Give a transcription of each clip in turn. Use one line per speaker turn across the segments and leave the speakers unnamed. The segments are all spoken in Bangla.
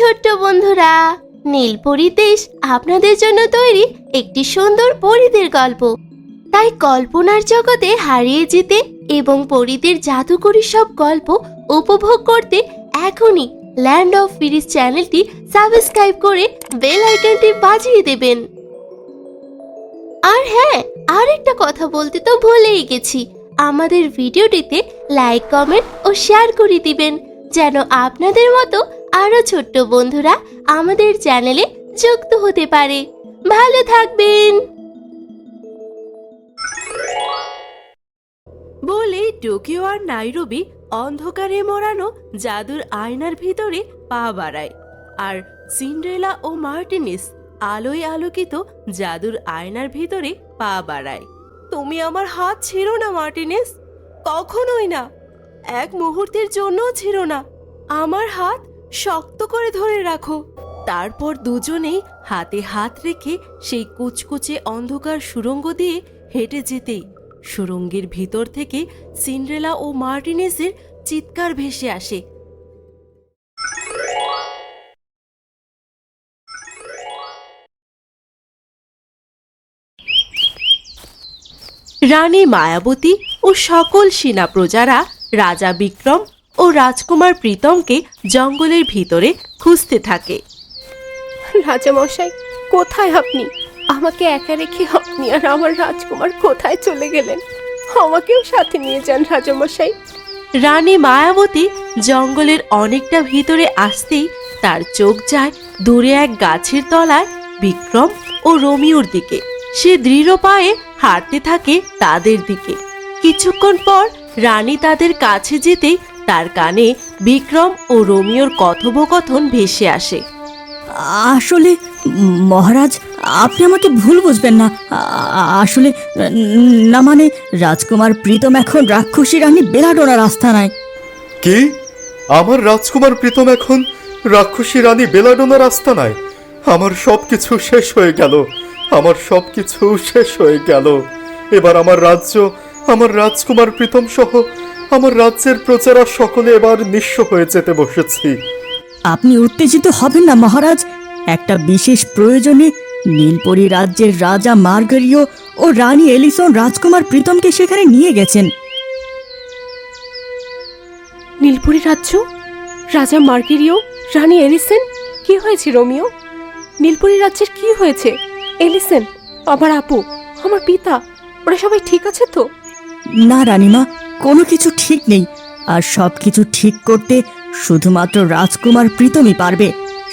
ছোট্ট বন্ধুরা নীলপরি দেশ আপনাদের জন্য তৈরি একটি সুন্দর পরীদের গল্প। তাই কল্পনার জগতে হারিয়ে যেতে এবং পরীদের জাদুকরি সব গল্প উপভোগ করতে এখনই ল্যান্ড অফ ফিরিস চ্যানেলটি সাবস্ক্রাইব করে বেল আইকনটি বাজিয়ে দেবেন। আর হ্যাঁ আর একটা কথা বলতে তো ভুলেই গেছি। আমাদের ভিডিওটিতে লাইক কমেন্ট ও শেয়ার করে দিবেন, যেন আপনাদের মতো আরও ছোট্ট বন্ধুরা আমাদের চ্যানেলে যুক্ত হতে পারে। ভালো থাকবেন। বলে টোকিও আর নাইরোবি অন্ধকারে মোড়ানো জাদুর আয়নার ভিতরে পা বাড়ায়, আর সিন্ড্রেলা ও মার্টিনিস আলোয় আলোকিত জাদুর আয়নার ভিতরে পা বাড়ায়। তুমি আমার হাত ছিঁড়ো না, মার্টিনিস। কখনোই না। এক মুহূর্তের জন্যও ছিল না। আমার হাত শক্ত করে ধরে রাখো। তারপর দুজনেই হাতে হাত রেখে সেই কুচকুচে অন্ধকার সুরঙ্গ দিয়ে হেঁটে যেতেই সুরঙ্গের ভিতর থেকে সিন্ড্রেলা ও মার্টিনেসের চিৎকার ভেসে আসে। রানী মায়াবতী ও সকল সেনা প্রজারা রাজা বিক্রম ও রাজকুমার প্রীতমকে জঙ্গলের ভিতরে খুঁজতে থাকে।
রাজামশাই কোথায় আপনি? আমাকে একা রেখে আপনি আর আমার রাজকুমার কোথায় চলে গেলেন? আমাকেও সাথে নিয়ে যান রাজামশাই।
রানী মায়াবতী জঙ্গলের অনেকটা ভিতরে আসতেই তার চোখ যায় দূরে এক গাছের তলায় বিক্রম ও রোমিওর দিকে। সে দৃঢ় পায়ে হাঁটতে থাকে তাদের দিকে। কিছুক্ষণ পর রানী তাদের কাছে যেতেই তার কানে বিক্রম ও রোমিওর কথোপকথন ভেসে আসে।
আসলে মহারাজ আপনি আমাকে ভুল বুঝবেন না। আসলে না মানে রাজকুমার প্রীতম এখন রাক্ষসী রানী বেলাডোনার আস্থানায়।
কি? আমার রাজকুমার প্রীতম এখন রাক্ষসী রানী বেলাডোনার আস্তানায় আমার সব কিছু শেষ হয়ে গেল। আমার সব কিছু শেষ হয়ে গেল। এবার আমার রাজ্য আমার রাজকুমার প্রীতম সহ আমার রাজ্যের প্রজারা সকলে এবার নিঃস্ব হয়ে যেতে বসেছি।
আপনি উত্তেজিত হবেন না মহারাজ। একটা বিশেষ প্রয়োজনে নীলপরি রাজ্যের রাজা মার্গারিও ও রানী এলিসন রাজকুমার প্রীতমকে সেখানে নিয়ে গেছেন।
নীলপুরি রাজ্য? রাজা মার্গেরিও রানী এলিসেন? কি হয়েছে রোমিও? নীলপুরি রাজ্যের কি হয়েছে? এলিসেন আমার আপু আমার পিতা ওরা সবাই ঠিক আছে তো?
না রানীমা কোনো কিছু ঠিক নেই আর সব কিছু ঠিক করতে শুধুমাত্র রাজকুমার প্রীতমই পারবে।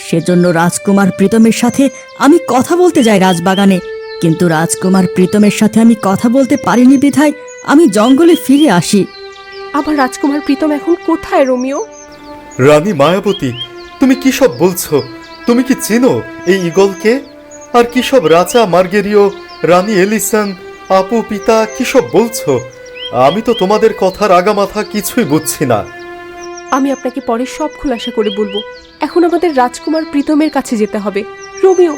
সেজন্য রাজকুমার প্রীতমের সাথে আমি কথা বলতে যাই রাজবাগানে। কিন্তু রাজকুমার প্রীতমের সাথে আমি কথা বলতে পারিনি বিধায় আমি জঙ্গলে ফিরে আসি।
আবার রাজকুমার প্রীতম এখন কোথায় রোমিও?
রানী মায়াবতী তুমি কি সব বলছো? তুমি কি চিনো এই ইগলকে আর কি সব রাজা মার্গেরিও রানী এলিসন আপু পিতা কি সব বলছো? আমি তো তোমাদের কথার আগামাথা কিছুই বুঝছি না।
আমি আপনাকে পরে সব খোলাসা করে বলব। এখন আমাদের রাজকুমার প্রীতমের কাছে যেতে হবে। রোমিও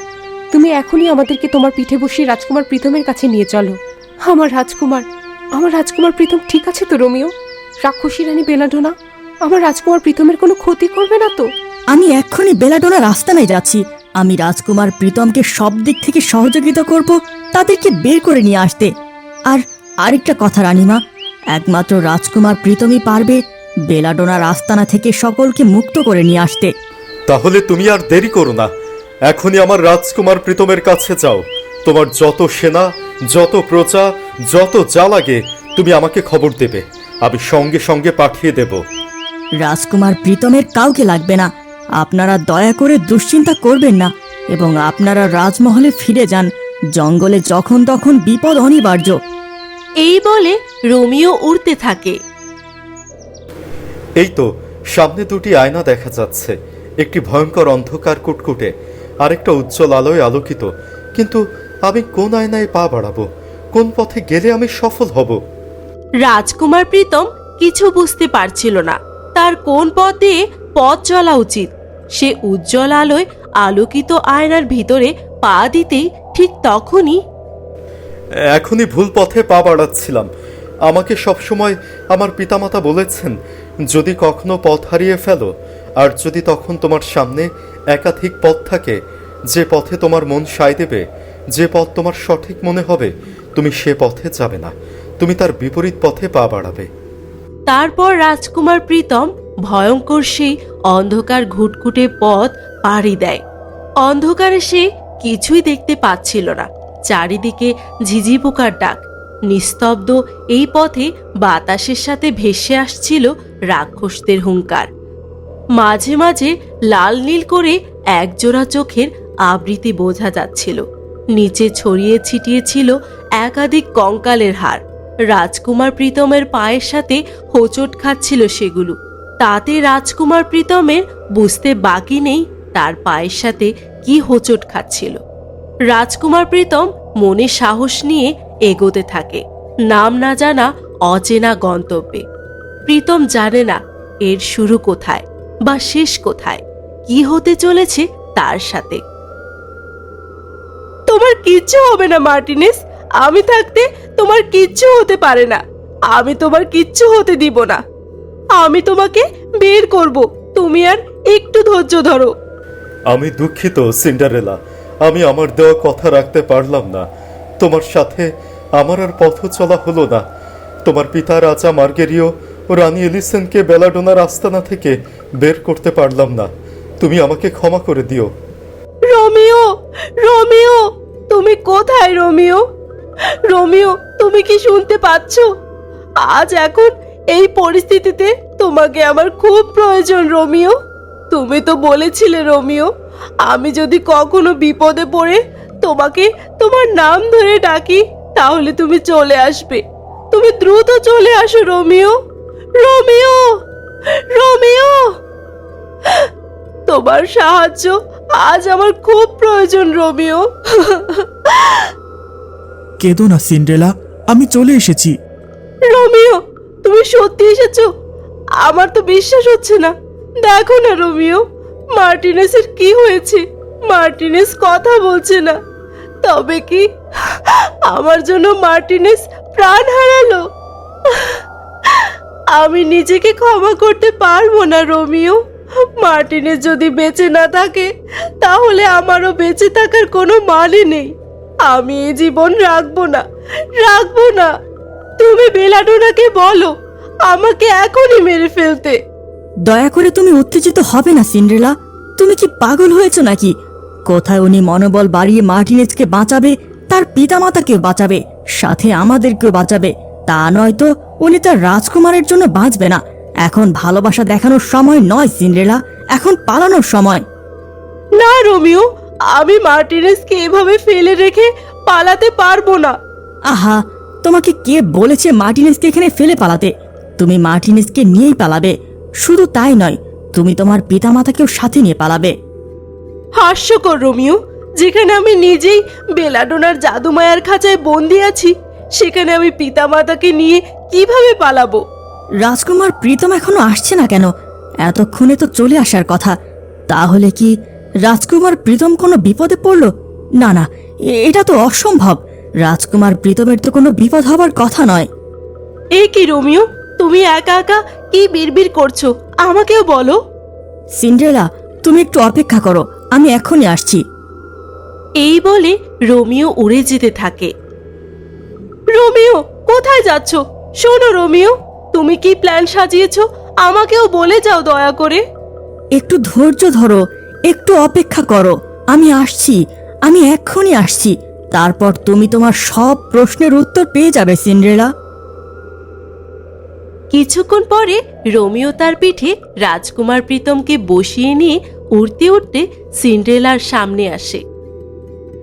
তুমি এখনই আমাদেরকে তোমার পিঠে বসিয়ে রাজকুমার প্রীতমের কাছে নিয়ে চলো। আমার রাজকুমার আমার রাজকুমার প্রীতম ঠিক আছে তো রোমিও? রাক্ষসী রানী বেলাডোনা আমার রাজকুমার প্রীতমের কোনো ক্ষতি করবে না তো?
আমি এক্ষুনি বেলাডোনার আস্তানায় যাচ্ছি। আমি রাজকুমার প্রীতমকে সব দিক থেকে সহযোগিতা করব তাদেরকে বের করে নিয়ে আসতে। আর আরেকটা কথা রানীমা। একমাত্র রাজকুমার প্রীতমই পারবে বেলাডোনা রাস্তানা থেকে সকলকে মুক্ত করে নিয়ে আসতে।
তাহলে তুমি আর দেরি করো না। এখনই আমার রাজকুমার প্রীতমের কাছে যাও। তোমার যত সেনা যত প্রজা যত যা লাগে তুমি আমাকে খবর দেবে। আমি সঙ্গে সঙ্গে পাঠিয়ে দেব।
রাজকুমার প্রীতমের কাউকে লাগবে না। আপনারা দয়া করে দুশ্চিন্তা করবেন না এবং আপনারা রাজমহলে ফিরে যান। জঙ্গলে যখন তখন বিপদ অনিবার্য।
এই বলে রোমিও উড়তে থাকে।
এই তো সামনে দুটি আয়না দেখা যাচ্ছে। একটি ভয়ঙ্কর অন্ধকার কুটকুটে আরেকটা উজ্জ্বল আলোয় আলোকিত। কিন্তু আমি কোন আয়নায় পা বাড়াবো? কোন পথে গেলে আমি সফল হব?
রাজকুমার প্রীতম কিছু বুঝতে পারছিল না। তার কোন পথ দিয়ে পথ চলা উচিত? সে উজ্জ্বল আলোয় আলোকিত আয়নার ভিতরে পা দিতেই ঠিক তখনই
এখনই ভুল পথে পা বাড়াচ্ছিলাম। আমাকে সবসময় আমার পিতামাতা বলেছেন, যদি কখনো পথ হারিয়ে ফেলো, আর যদি তখন তোমার সামনে একাধিক পথ থাকে, যে পথে তোমার মন সায় দেবে, যে পথ তোমার সঠিক মনে হবে, তুমি সে পথে যাবে না। তুমি তার বিপরীত পথে পা বাড়াবে।
তারপর রাজকুমার প্রীতম ভয়ঙ্কর সেই অন্ধকার ঘুটঘুটে পথ পাড়ি দেয়। অন্ধকারে সে কিছুই দেখতে পাচ্ছিল না। চারিদিকে ঝিঝি পোকার ডাক। নিস্তব্ধ এই পথে বাতাসের সাথে ভেসে আসছিল রাক্ষসদের হুঙ্কার। মাঝে মাঝে লাল নীল করে একজোড়া চোখের আবৃতি বোঝা যাচ্ছিল। নিচে ছড়িয়ে ছিটিয়ে ছিল একাধিক কঙ্কালের হার রাজকুমার প্রীতমের পায়ের সাথে হোঁচট খাচ্ছিল সেগুলো। তাতে রাজকুমার প্রীতমের বুঝতে বাকি নেই তার পায়ের সাথে কি হোঁচট খাচ্ছিল। রাজকুমার প্রীতম মনে সাহস নিয়ে এগোতে থাকে। নাম না জানা অচেনা গন্তব্যে। প্রীতম জানে না এর শুরু কোথায় বা শেষ কোথায়, কি হতে চলেছে তার সাথে। তোমার কিচ্ছু হবে না, মার্টিনেস। আমি থাকতে তোমার কিচ্ছু হতে পারে না। আমি তোমার কিচ্ছু হতে দিব না। আমি তোমাকে বের করব। তুমি আর একটু ধৈর্য ধরো।
আমি দুঃখিত, সিন্ডারেলা। আমি আমার দেওয়া কথা রাখতে পারলাম না। তোমার সাথে আমার আর পথ চলা হলো না। তোমার পিতা রাজা মার্গেরিও ও রানী এলিসেনকে বেলাডোনার আস্তানা থেকে বের করতে পারলাম না। তুমি আমাকে ক্ষমা করে দিও।
রোমিও রোমিও, তুমি কোথায় রোমিও? রোমিও, তুমি কি শুনতে পাচ্ছ? আজ এখন এই পরিস্থিতিতে তোমাকে আমার খুব প্রয়োজন, রোমিও। তুমি তো বলেছিলে, রোমিও। আমি যদি কখনো বিপদে পড়ে তোমাকে তোমার নাম ধরে ডাকি তাহলে তুমি চলে আসবে। তুমি দ্রুত চলে আসো রোমিও। রোমিও! রোমিও! তোমার সাহায্য আজ আমার খুব প্রয়োজন রোমিও।
কেঁদো না সিন্ড্রেলা আমি চলে এসেছি।
রোমিও তুমি সত্যি এসেছ? আমার তো বিশ্বাস হচ্ছে না। দেখো না রোমিও। মার্টিনেসের কি হয়েছে? মার্টিনেস কথা বলছে না। তবে কি আমার জন্য মার্টিনেস প্রাণ হারালো? আমি নিজেকে ক্ষমা করতে পারব না, রোমিও। মার্টিনেস যদি বেঁচে না থাকে, তাহলে আমারও বেঁচে থাকার কোনো মানে নেই। আমি এই জীবন রাখব না রাখব না। তুমি বেলাডোনাকে বলো, আমাকে এখনই মেরে ফেলতে।
দয়া করে তুমি উত্তেজিত হবে না সিন্ড্রেলা। তুমি কি পাগল হয়েছো নাকি? কোথায় উনি মনোবল বাড়িয়ে মার্টিনেজকে বাঁচাবে তার পিতামাতাকেও বাঁচাবে সাথে আমাদেরকেও বাঁচাবে? তা নয়তো উনি তার রাজকুমারের জন্য বাঁচবে না। এখন ভালোবাসা দেখানোর সময় নয় সিন্ড্রেলা। এখন পালানোর সময়।
না রোমিও আমি মার্টিনেসকে এভাবে ফেলে রেখে পালাতে পারব না।
আহা তোমাকে কে বলেছে মার্টিনেসকে এখানে ফেলে পালাতে? তুমি মার্টিনেসকে নিয়েই পালাবে। শুধু তাই নয় তুমি তোমার পিতামাতাকেও সাথে নিয়ে পালাবে।
হাস্যকর রোমিও। যেখানে আমি নিজেই বেলাডোনার জাদুমায়ার খাঁচায় বন্দি আছি সেখানে আমি পিতামাতাকে নিয়ে কীভাবে পালাবো?
রাজকুমার প্রীতম এখনও আসছে না কেন? এতক্ষণে তো চলে আসার কথা। তাহলে কি রাজকুমার প্রীতম কোনো বিপদে পড়ল? না না এটা তো অসম্ভব। রাজকুমার প্রীতমের তো কোনো বিপদ হবার কথা নয়।
এ কি রোমিও? তুমি একা একা কি বিড়বিড় করছ আমাকেও বলো।
সিন্ড্রেলা তুমি একটু অপেক্ষা করো আমি এখনই আসছি।
এই বলে রোমিও উড়ে যেতে থাকে। রোমিও কোথায় যাচ্ছ? শোনো রোমিও তুমি কি প্ল্যান সাজিয়েছ? আমাকেও বলে যাও দয়া করে।
একটু ধৈর্য ধরো একটু অপেক্ষা করো আমি আসছি আমি এক্ষুনি আসছি। তারপর তুমি তোমার সব প্রশ্নের উত্তর পেয়ে যাবে সিন্ড্রেলা।
কিছুক্ষণ পরে রোমিও তার পিঠে রাজকুমার প্রীতমকে বসিয়ে নিয়ে উড়তে উড়তে সিন্ড্রেলার সামনে আসে।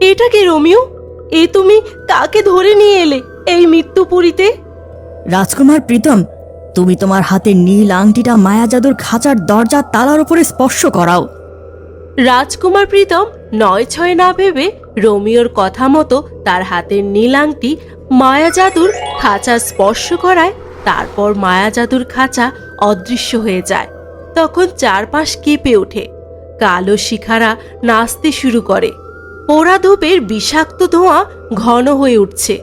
এটা কি রোমিও? এ তুমি কাকে ধরে নিয়ে এলে এই মৃত্যুপুরীতে?
রাজকুমার প্রীতম তুমি তোমার হাতে নীল আংটিটা মায়া জাদুর খাঁচার দরজার তালার উপরে স্পর্শ করাও।
রাজকুমার প্রীতম নয় ছয় না ভেবে রোমিওর কথা মতো তার হাতের নীল আংটি মায়া জাদুর খাঁচা স্পর্শ করায় তারপর মায়া জাদুর খাঁচা অদৃশ্য হয়ে যায়। তখন চারপাশ কেঁপে ওঠে। কালো শিখারা নাচতে শুরু করে। পোড়া ধূপের বিষাক্ত ধোঁয়া ঘন হয়ে উঠছে।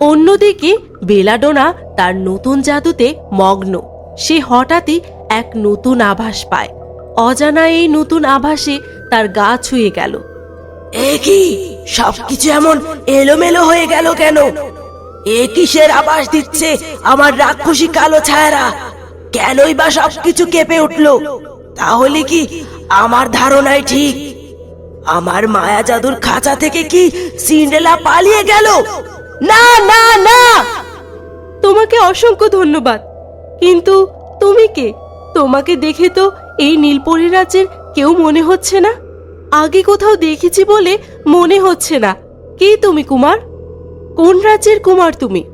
অন্যদিকে বেলাডোনা তার নতুন জাদুতে মগ্ন। সে হঠাৎই এক নতুন আভাস পায়। অজানা এই নতুন আভাসে তার গা ছুঁয়ে গেল।
এ কি? সবকিছু এমন এলোমেলো হয়ে গেল কেন? এ কিসের আবাস দিচ্ছে আমার রাক্ষসী কালো ছায়ারা? কেনই বা সবকিছু কেঁপে উঠল? তাহলে কি আমার ধারণাই ঠিক? আমার মায়া জাদুর খাঁচা থেকে কি সিন্ডেলা পালিয়ে গেল? না না না!
তোমাকে অসংখ্য ধন্যবাদ। কিন্তু তুমি কে? তোমাকে দেখে তো এই নীলপরি রাজ্যের কেউ মনে হচ্ছে না? আগে কোথাও দেখেছি বলে মনে হচ্ছে না। কে তুমি, কুমার? কোন রাজ্যের কুমার তুমি?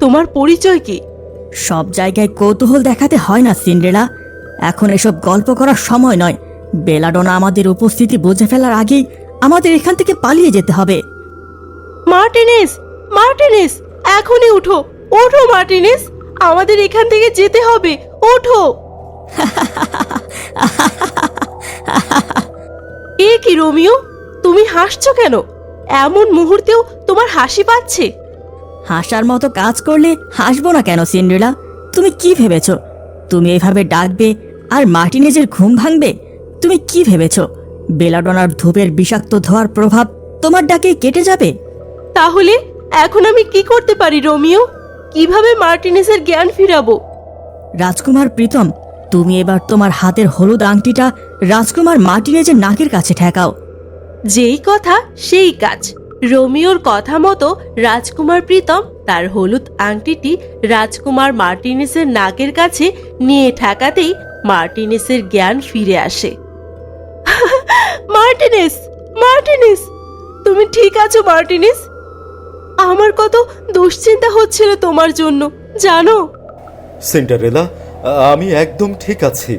তোমার পরিচয় কি?
সব জায়গায় কৌতূহল দেখাতে হয় না সিন্ড্রেলা এখন এসব গল্প করার সময় নয়। বেলাডোনা আমাদের উপস্থিতি বুঝে ফেলার আগেই আমাদের এখান থেকে পালিয়ে যেতে হবে।
মার্টিনেস মার্টিনেস এখনই উঠো। ওঠো মার্টিনেস। আমাদের এখান থেকে যেতে হবে। ওঠো। এ কি রোমিও? তুমি হাসছো কেন? এমন মুহূর্তেও তোমার হাসি পাচ্ছে?
হাসার মতো কাজ করলে হাসবো না কেন সিন্ড্রেলা? তুমি কি ভেবেছ? তুমি এভাবে ডাকবে আর মার্টিনেজের ঘুম ভাঙবে? তুমি কি ভেবেছ? বেলাডোনার ধূপের বিষাক্ত ধোয়ার প্রভাব তোমার ডাকে কেটে যাবে?
তাহলে এখন আমি কি করতে পারি রোমিও? কীভাবে মার্টিনেসের জ্ঞান ফিরাবো?
রাজকুমার প্রীতম তুমি এবার তোমার হাতের হলুদ আংটিটা রাজকুমার মার্টিনেজের নাকের কাছে ঠেকাও।
যেই কথা সেই কাজ। রোমিওর কথা মতো রাজকুমার প্রীতম তার হলুদ আংটিটি রাজকুমার মার্টিনেসের নাকের কাছে নিয়ে ঠেকাতেই মার্টিনেসের জ্ঞান ফিরে আসে। মার্টিনেস মার্টিনেস তুমি ঠিক আছো মার্টিনেস? আমার কত দুশ্চিন্তা হচ্ছিল তোমার জন্য জানো?
সিন্ডারেলা আমি একদম ঠিক আছি।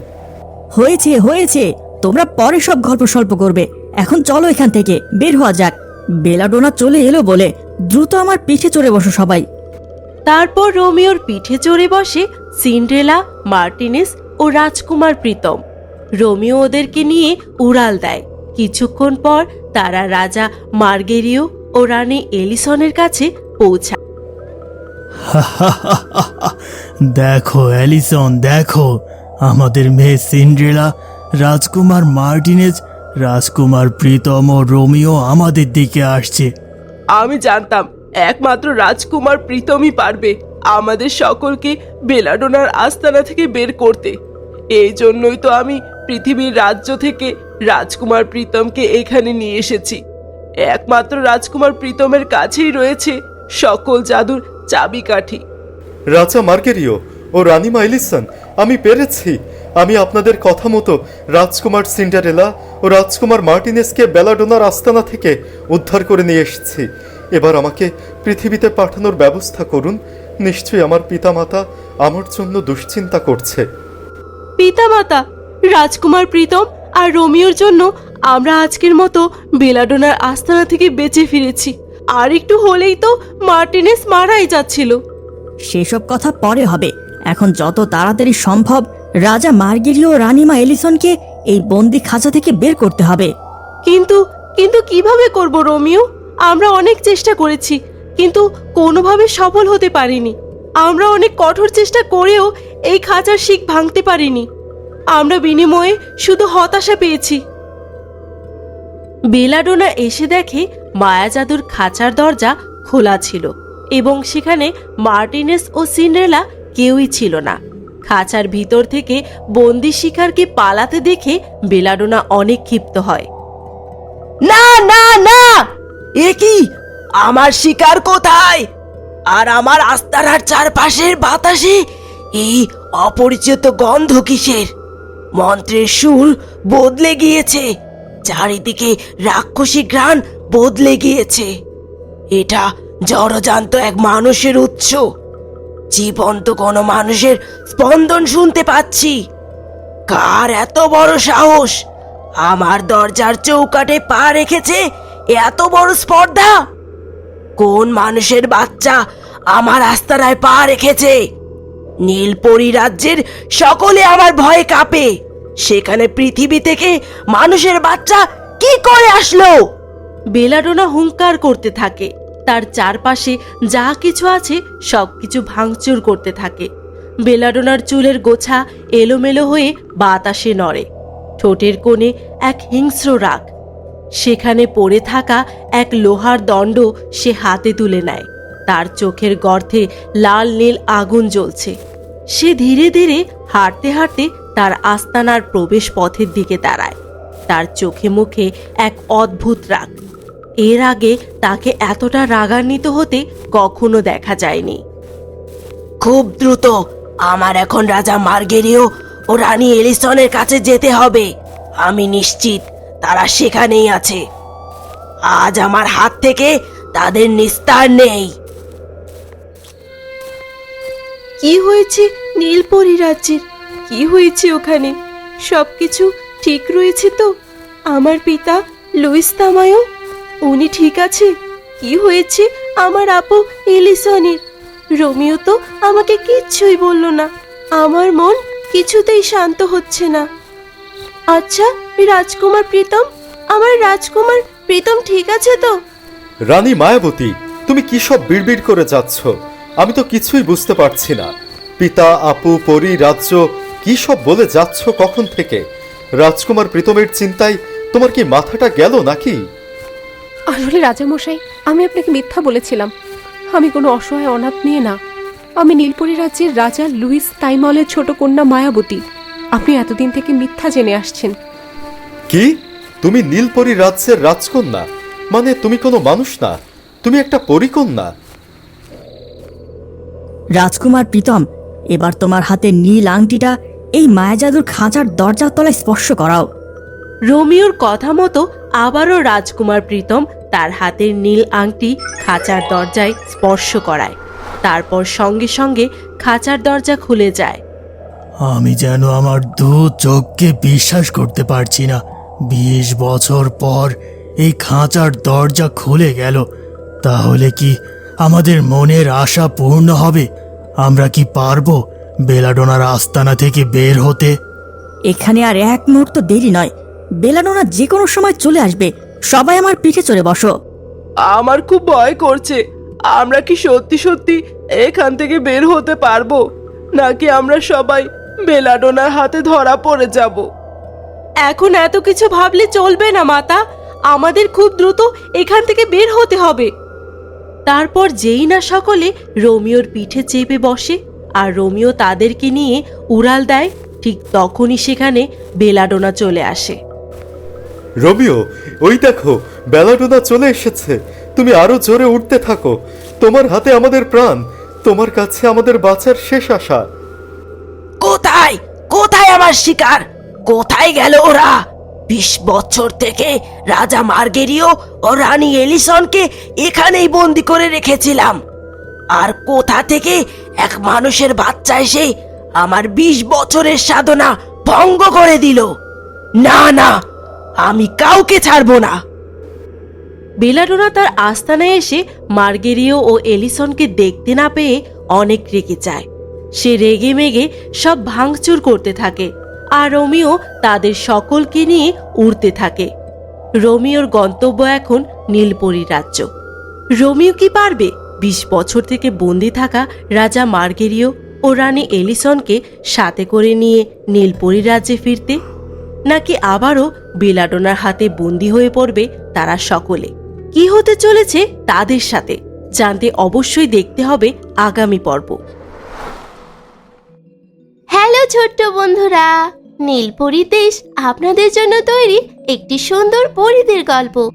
হয়েছে হয়েছে। তোমরা পরে সব গল্প স্বল্প করবে। এখন চলো এখান থেকে বের হওয়া যাক। বেলাডোনা চলে এলো বলে দ্রুত আমার পিঠে চড়ে বসো সবাই।
তারপর রোমিওর পিঠে চড়ে বসে সিন্ড্রেলা মার্টিনেস ও রাজকুমার প্রীতম। রোমিও ওদেরকে নিয়ে উড়াল দেয়। কিছুক্ষণ পর তারা রাজা মার্গেরিও ও রানী এলিসনের কাছে পৌঁছায়।
দেখো অ্যালিসন দেখো। আমাদের মেয়ে সিন্ড্রেলা রাজকুমার মার্টিনেজ রাজকুমার প্রীতম ও রোমিও আমাদের দিকে আসছে।
আমি জানতাম একমাত্র রাজকুমার প্রীতমই পারবে আমাদের সকলকে বেলাডোনার আস্তানা থেকে বের করতে। এই জন্যই তো আমি পৃথিবীর রাজ্য থেকে রাজকুমার প্রীতমকে এখানে নিয়ে এসেছি। একমাত্র রাজকুমার প্রীতমের কাছেই রয়েছে সকল জাদুর চাবিকাঠি।
রাজা মার্গেরিও ও রানীমা মাইলিসন আমি পেরেছি। আমি আপনাদের কথা মতো রাজকুমার সিন্ডারেলা ও রাজকুমার মার্টিনেসকে বেলাডোনার আস্তানা থেকে উদ্ধার করে নিয়ে এসেছি। এবার আমাকে পৃথিবীতে পাঠানোর ব্যবস্থা করুন। নিশ্চয়ই আমার পিতামাতা আমার জন্য দুশ্চিন্তা করছে।
পিতামাতা রাজকুমার প্রীতম আর রোমিওর জন্য আমরা আজকের মতো বেলাডোনার আস্তানা থেকে বেঁচে ফিরেছি। আর একটু হলেই তো মার্টিনেস মারাই যাচ্ছিল।
সেসব কথা পরে হবে। এখন যত তাড়াতাড়ি সম্ভব রাজা মার্গেরিও রানীমা এলিসনকে এই বন্দি খাঁচা থেকে বের করতে হবে।
কিন্তু কিন্তু কীভাবে করব, রোমিও? আমরা অনেক চেষ্টা করেছি, কিন্তু কোনোভাবে সফল হতে পারিনি। আমরা অনেক কঠোর চেষ্টা করেও এই খাঁচার শিখ ভাঙতে পারিনি। আমরা বিনিময়ে শুধু হতাশা পেয়েছি। বেলাডোনা এসে দেখে মায়া জাদুর খাঁচার দরজা খোলা ছিল এবং সেখানে মার্টিনেস ও সিন্ড্রেলা কেউই ছিল না। খাঁচার ভিতর থেকে বন্দি শিকারকে পালাতে দেখে বেলাডোনা অনেক ক্ষিপ্ত হয়।
না না না! এ কি? আমার শিকার কোথায়? আর আমার আস্তানার চারপাশের বাতাসে? এই অপরিচিত গন্ধ কিসের? মন্ত্রের সুর বদলে গিয়েছে। চারিদিকে রাক্ষসী ঘ্রাণ বদলে গিয়েছে। এটা জড়জান্ত এক মানুষের উৎস। জীবন্ত কোনো মানুষের স্পন্দন শুনতে পাচ্ছি। কার এত বড় সাহস? আমার দরজার চৌকাটে পা রেখেছে এত বড় স্পর্ধা? কোন মানুষের বাচ্চা আমার আস্তানায় পা রেখেছে? নীলপরি রাজ্যের সকলে আমার ভয়ে কাঁপে। সেখানে পৃথিবী থেকে মানুষের বাচ্চা কি করে আসলো?
বেলাডোনা হুঙ্কার করতে থাকে। তার চারপাশে যা কিছু আছে সবকিছু ভাঙচুর করতে থাকে। বেলাডোনার চুলের গোছা এলোমেলো হয়ে বাতাসে নড়ে। ঠোঁটের কোণে এক হিংস্র রাগ। সেখানে পড়ে থাকা এক লোহার দণ্ড সে হাতে তুলে নেয়। তার চোখের গর্তে লাল নীল আগুন জ্বলছে। সে ধীরে ধীরে হাঁটতে হাঁটতে তার আস্তানার প্রবেশ পথের দিকে দাঁড়ায় তার চোখে মুখে এক অদ্ভুত রাগ। এর আগে তাকে এতটা রাগান্বিত হতে কখনো দেখা যায়নি।
খুব দ্রুত। আমার এখন রাজা মার্গেরিও ও রানী এলিসনের কাছে যেতে হবে। আমি নিশ্চিত তারা সেখানেই আছে। আজ আমার হাত থেকে তাদের নিস্তার নেই।
কি হয়েছে নীলপরি রাজ্যের? কি হয়েছে ওখানে? সবকিছু ঠিক রয়েছে তো? আমার পিতা লুইস তামায়ও উনি ঠিক আছে কি হয়েছে আমার আপু এলিসনের রোমিও তো আমাকে কিচ্ছুই বলল না। আমার মন কিছুতেই শান্ত হচ্ছে না। আচ্ছা রাজকুমার প্রীতম? আমার রাজকুমার প্রীতম ঠিক আছে তো?
রানী মায়াবতী, তুমি কি সব বিড়বিড় করে যাচ্ছ? আমি তো কিছুই বুঝতে পারছি না। পিতা, আপু, পরি, রাজ্য, কি সব বলে যাচ্ছ কখন থেকে? রাজকুমার প্রীতমের চিন্তায় তোমার কি মাথাটা গেল নাকি?
আসলে রাজামশাই আমি আপনাকে মিথ্যা বলেছিলাম। আমি কোনো অসহায় অনাথ নিয়ে না। আমি নীলপরি রাজ্যের রাজা লুইস তাইমলের ছোট কন্যা মায়াবতী। আপনি এতদিন থেকে মিথ্যা জেনে আসছেন।
কি? তুমি নীলপরি রাজ্যের রাজকন্যা? মানে তুমি কোনো মানুষ না? তুমি একটা পরিকন্যা?
রাজকুমার প্রীতম এবার তোমার হাতে নীল আংটিটা এই মায়াজাদুর খাঁচার দরজার তলায় স্পর্শ করাও।
রোমিওর কথা মতো আবারও রাজকুমার প্রীতম তার হাতের নীল আংটি খাঁচার দরজায় স্পর্শ করায়। তারপর সঙ্গে সঙ্গে খাঁচার দরজা খুলে যায়।
আমি যেন আমার দু চোখকে বিশ্বাস করতে পারছি না। বিশ বছর পর এই খাঁচার দরজা খুলে গেল। তাহলে কি আমাদের মনের আশা পূর্ণ হবে? আমরা কি পারব বেলাডোনার আস্তানা থেকে বের হতে?
এখানে আর এক মুহূর্ত দেরি নয়। বেলানোনা যে কোনো সময় চলে আসবে। সবাই আমার পিঠে চড়ে বসো।
আমার খুব ভয় করছে। আমরা কি সত্যি সত্যি এখান থেকে বের হতে পারব? নাকি আমরা সবাই বেলাডোনার হাতে ধরা পড়ে যাব?
এখন এত কিছু ভাবলে চলবে না মাতা। আমাদের খুব দ্রুত এখান থেকে বের হতে হবে। তারপর যেই না সকলে রোমিওর পিঠে চেপে বসে আর রোমিও তাদেরকে নিয়ে উড়াল দেয় ঠিক তখনই সেখানে বেলাডোনা চলে আসে।
রোমিও ওই দেখো, বেলাডোনা চলে এসেছে। তুমি আরও জোরে উঠতে থাকো। তোমার হাতে আমাদের প্রাণ, তোমার কাছে আমাদের বাঁচার শেষ আশা।
কোথায়? কোথায় আমার শিকার? কোথায় গেল ওরা? বিশ বছর থেকে রাজা মার্গেরিও ও রানী এলিসনকে এখানেই বন্দি করে রেখেছিলাম। আর কোথা থেকে এক মানুষের বাচ্চা এসে আমার বিশ বছরের সাধনা ভঙ্গ করে দিল? না না আমি কাউকে ছাড়বো না।
বেলাডোনা তার আস্তানায় এসে মার্গেরিও ও এলিসনকে দেখতে না পেয়ে অনেক রেগে যায়। সে রেগে মেগে সব ভাঙচুর করতে থাকে আর রোমিও তাদের সকলকে নিয়ে উড়তে থাকে। রোমিওর গন্তব্য এখন নীলপরি রাজ্য। রোমিও কি পারবে? বিশ বছর থেকে বন্দি থাকা রাজা মার্গেরিও ও রানী এলিসনকে সাথে করে নিয়ে নীলপরি রাজ্যে ফিরতে? নাকি আবারও বেলাডোনার হাতে বন্দি হয়ে পড়বে তারা সকলে? কি হতে চলেছে তাদের সাথে? জানতে অবশ্যই দেখতে হবে আগামী পর্ব।
হ্যালো ছোট্ট বন্ধুরা নীলপরি দেশ আপনাদের জন্য তৈরি একটি সুন্দর পরিদের গল্প।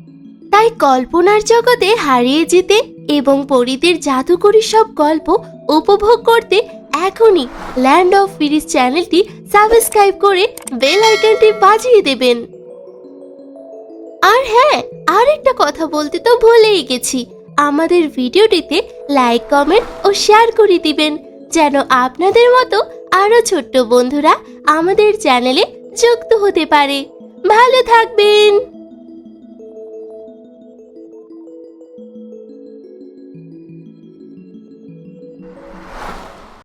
তাই কল্পনার জগতে হারিয়ে যেতে এবং পরিদের জাদুকরী সব গল্প উপভোগ করতে এখনই ল্যান্ড অফ ফিরিস চ্যানেলটি সাবস্ক্রাইব করে বেল আইকনটি বাজিয়ে দেবেন। আর হ্যাঁ আরেকটা কথা বলতে তো ভুলেই গেছি। আমাদের ভিডিওটিতে লাইক কমেন্ট ও শেয়ার করে দিবেন, যেন আপনাদের মতো আরও ছোট্ট বন্ধুরা আমাদের চ্যানেলে যুক্ত হতে পারে। ভালো থাকবেন!